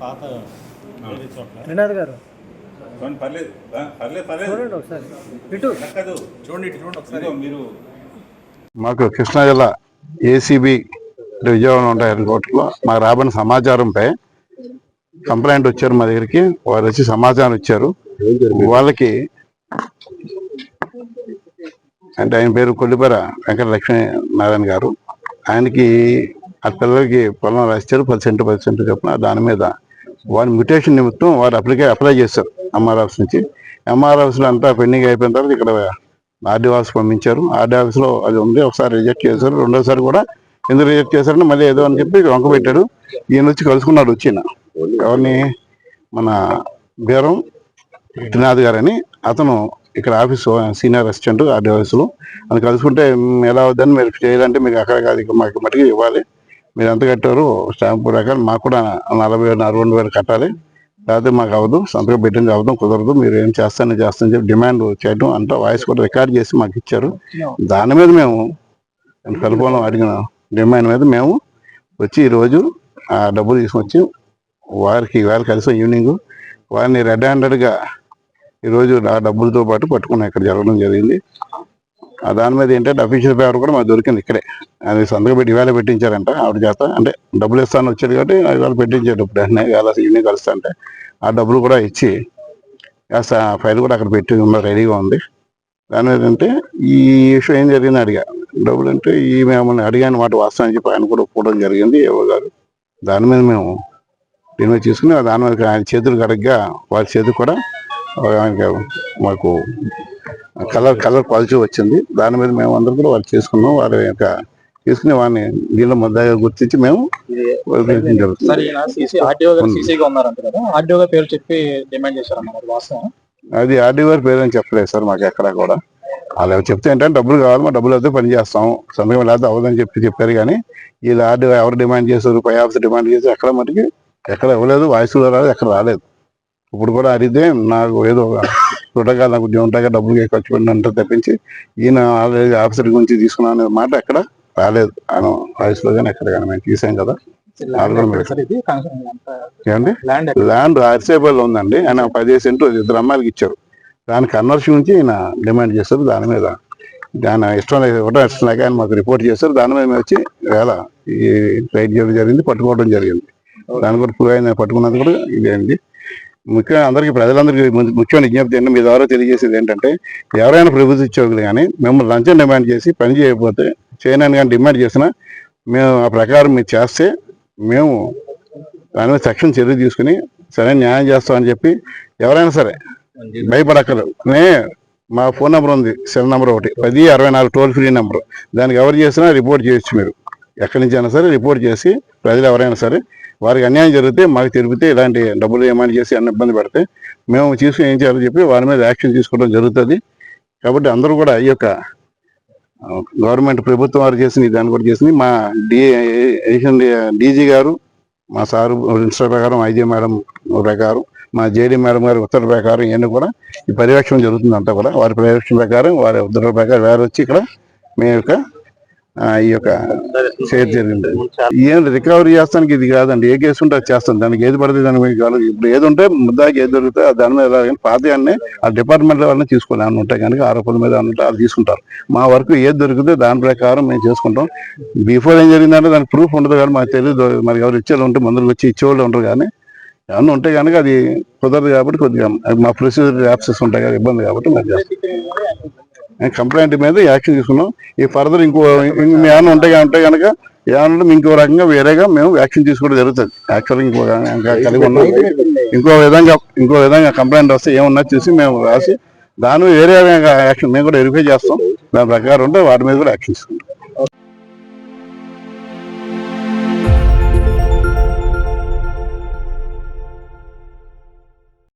పాత వేరే చోట్ల. త్రినాథ్ గారు. చూడండి పర్లేదు. ఆ, పర్లేదు పర్లేదు. చూడండి ఒకసారి. ఇటు. లెక్కదు చూడండి ఇటు చూడండి ఒకసారి. ఇదిగో మీరు. మాకు కృష్ణా జిల్లా ఏసీబీ విజయవాడ ఉంటాయి హెడ్ కోర్టులో మాకు రాబడిన సమాచారంపై కంప్లైంట్ వచ్చారు మా దగ్గరికి. వారు వచ్చి సమాచారం ఇచ్చారు. వాళ్ళకి అంటే ఆయన పేరు కొల్లిపర వెంకట లక్ష్మీ నారాయణ గారు. ఆయనకి ఆ పిల్లలకి పొలం రాశారు పది సెంటు పది దాని మీద వారి మ్యూటేషన్ నిమిత్తం వారు అప్లికే అప్లై చేశారు ఎంఆర్ ఆఫీస్ నుంచి. ఎంఆర్ ఆఫీస్లో అంతా పెండింగ్ అయిపోయిన తర్వాత ఇక్కడ ఆర్డీ ఆఫీస్ పంపించారు. ఆర్డీ ఆఫీస్లో అది ఉంది. ఒకసారి రిజెక్ట్ చేశారు. రెండోసారి కూడా ఎందుకు రిజెక్ట్ చేశారంటే మళ్ళీ ఏదో అని చెప్పి వంక పెట్టాడు. ఈయన వచ్చి కలుసుకున్నాడు వచ్చిన ఎవరిని? మన బీరం త్రినాథ్ గారని. అతను ఇక్కడ ఆఫీస్ సీనియర్ అసిస్టెంట్ ఆర్డీ ఆఫీసులో. అని కలుసుకుంటే ఎలా అవుద్దని మీరు చేయాలంటే మీకు అక్కడ కాదు. ఇక మాకు మటుకు ఇవ్వాలి. మీరు ఎంత కట్టారు? స్టాంపు ప్రకారం మాకు కూడా నలభై అరవై రెండు వేలు కట్టాలి. లేకపోతే మాకు అవ్వదు. సంతకం పెట్టింది అవ్వదు. కుదరదు. మీరు ఏం చేస్తానని చేస్తానని చెప్పి డిమాండ్ చేయడం అంతా వాయిస్ కూడా రికార్డ్ చేసి మాకు ఇచ్చారు. దాని మీద మేము కలుపుకోవడం అడిగిన డిమాండ్ మీద మేము వచ్చి ఈరోజు ఆ డబ్బులు తీసుకొచ్చి వారికి వేళ కలిసి ఈవినింగ్ వారిని రెడ్ హ్యాండెడ్గా ఈరోజు ఆ డబ్బులతో పాటు పట్టుకున్నాం. ఇక్కడ జరగడం జరిగింది. దాని మీద ఏంటంటే అఫీషియల్ పేపర్ కూడా మాకు దొరికింది ఇక్కడే. అది సంతకం పెట్టి ఇవాళ పెట్టించారంట ఆవిడ చేత. అంటే డబ్బులు ఇస్తాను వచ్చాడు కాబట్టి ఇవాళ పెట్టించాడు ఇప్పుడు. వెంటనే ఇవాళ ఈవినింగ్ కలుస్తా అంటే ఆ డబ్బులు కూడా ఇచ్చి ఫైల్ కూడా అక్కడ పెట్టి ఉన్న రెడీగా ఉంది. దాని మీద అంటే ఈ విషయం ఏం జరిగింది అడిగా. డబ్బులు అంటే ఈ మిమ్మల్ని అడిగాను మాట వాస్తవం చెప్పి ఆయన కూడా ఒప్పుకోవడం జరిగింది. ఇవ్వగారు గారు దాని మీద మేము దీని మీద తీసుకుని దాని మీద ఆయన చేతులు కడగ్గా వారి చేతికి కూడా మాకు కలర్ కలర్ క్వాలిటీ వచ్చింది. దాని మీద మేము అందరం కూడా వాళ్ళు చేసుకున్నాం. వారి యొక్క తీసుకుని వాడిని దీనిలో ముద్దాగా గుర్తించి మేము అది ఆర్డీ గారి పేరు అని చెప్పలేదు సార్ మాకు ఎక్కడ కూడా. వాళ్ళు ఎవరు చెప్తే ఏంటంటే డబ్బులు కావాలి మా డబ్బులు అయితే పని చేస్తాం. సంతకం లేకపోతే అవ్వదని చెప్పి చెప్పారు కానీ వీళ్ళు ఆర్డీ ఎవరు డిమాండ్ చేశారు పై ఆఫీస్ డిమాండ్ చేసి ఎక్కడ మటుకి ఎక్కడ ఇవ్వలేదు వాయిస్లో రాలేదు ఎక్కడ రాలేదు. ఇప్పుడు కూడా అడిగితే నాకు ఏదో చూడగా నాకు ఉద్యోగం ఉంటాగా డబ్బులు ఖర్చు పెట్టినంత తప్పించి ఈయన ఆల్రెడీ ఆఫీసర్ గురించి తీసుకున్నాను అనే మాట ఎక్కడ రాలేదు. ఆయన వాయిస్లో కానీ ఎక్కడ కానీ మేము తీసాం కదా. ఏమండి ల్యాండ్ అరిసేపల్లి ఉందండి. ఆయన పదిహేను సెంట్లు ఇద్దరు అమ్మాయిలకి ఇచ్చారు. దాని కన్వర్షన్ నుంచి ఈయన డిమాండ్ చేస్తారు దాని మీద దాని ఇష్టం ఇవ్వడం ఇష్టం లేక ఆయన మాకు రిపోర్ట్ చేస్తారు దాని మీద వచ్చి వేళ ఈ రైడ్ చేయడం జరిగింది పట్టుకోవడం జరిగింది. దాని కూడా అయిన పట్టుకున్నది కూడా ఇదేంటి ముఖ్యంగా అందరికీ ప్రజలందరికీ ముఖ్యమైన విజ్ఞప్తి ఏంటంటే మీ ద్వారా తెలియజేసేది ఏంటంటే ఎవరైనా ప్రభుత్వ ఉద్యోగులు కానీ మిమ్మల్ని లంచం డిమాండ్ చేసి పని చేయకపోతే చేయనని కానీ డిమాండ్ చేసినా మేము ఆ ప్రకారం మీరు చేస్తే మేము దాని మీద తక్షణ చర్య తీసుకుని సరైన న్యాయం చేస్తామని చెప్పి ఎవరైనా సరే భయపడక్కర్లేదు. నే మా ఫోన్ నెంబర్ ఉంది సెల్ నెంబర్ ఒకటి పది అరవై నాలుగు టోల్ ఫ్రీ నెంబర్. దానికి ఎవరు చేసినా రిపోర్ట్ చేయొచ్చు మీరు. ఎక్కడి నుంచి అయినా సరే రిపోర్ట్ చేసి ప్రజలు ఎవరైనా సరే వారికి అన్యాయం జరిగితే మాకు తెలిపితే ఇలాంటి డబ్బులు ఏమైనా చేసి అన్న ఇబ్బంది పెడితే మేము తీసుకుని ఏం చేయాలో చెప్పి వారి మీద యాక్షన్ తీసుకోవడం జరుగుతుంది. కాబట్టి అందరూ కూడా ఈ యొక్క గవర్నమెంట్ ప్రభుత్వం వారు చేసింది దాన్ని కూడా చేసింది. మా డి డీజీ గారు మా సారు ఇన్స్టర్ ప్రకారం ఐజీ మేడం ప్రకారం మా జేడీ మేడం గారి ఉత్తర్వుల ప్రకారం ఇవన్నీ కూడా ఈ పర్యవేక్షణ జరుగుతుంది అంతా కూడా. వారి పర్యవేక్షణ ప్రకారం వారి ఉత్తర్వుల ప్రకారం వారు వచ్చి ఇక్కడ మేము యొక్క ఈ యొక్క చేయడం జరిగింది. ఏం రికవరీ చేస్తానికి ఇది కాదండి. ఏ కేసు ఉంటే అది చేస్తాం. దానికి ఏది పడితే దానికి కావాలి. ఇప్పుడు ఏది ఉంటే ముద్దాకి ఏది దొరికితే దాని మీద వెళ్ళాలి. పాత అన్నీ ఆ డిపార్ట్మెంట్ వాళ్ళని తీసుకోవాలి. ఏమైనా ఉంటాయి కనుక ఆరోపణల మీద ఉంటే అది తీసుకుంటారు. మా వరకు ఏది దొరికితే దాని ప్రకారం మేము చేసుకుంటాం. బిఫోర్ ఏం జరిగిందంటే దానికి ప్రూఫ్ ఉండదు కానీ మాకు తెలియదు మరి ఎవరు ఇచ్చేవాళ్ళు ఉంటే మందులు వచ్చి ఇచ్చేవాళ్ళు ఉండరు కానీ ఏమన్నా ఉంటే కనుక అది కుదరదు కాబట్టి కొద్దిగా మా ప్రొసీజర్ యాప్సెస్ ఉంటాయి కదా ఇబ్బంది కాబట్టి మేము చేస్తాం. కంప్లైంట్ మీద యాక్షన్ తీసుకున్నాం. ఈ ఫర్దర్ ఇంకో ఇంకో ఏమైనా ఉంటాయి ఉంటే కనుక ఏమన్నా ఇంకో రకంగా వేరేగా మేము యాక్షన్ తీసుకోవడం జరుగుతుంది. యాక్చువల్గా ఇంకో ఇంకా కలిగి ఉన్నాం. ఇంకో విధంగా ఇంకో విధంగా కంప్లైంట్ వస్తే ఏమన్నా చూసి మేము రాసి దాని వేరే యాక్షన్ మేము కూడా వెరిఫై చేస్తాం. దాని ప్రకారం ఉంటే వాటి మీద కూడా యాక్షన్ తీసుకుంటాం.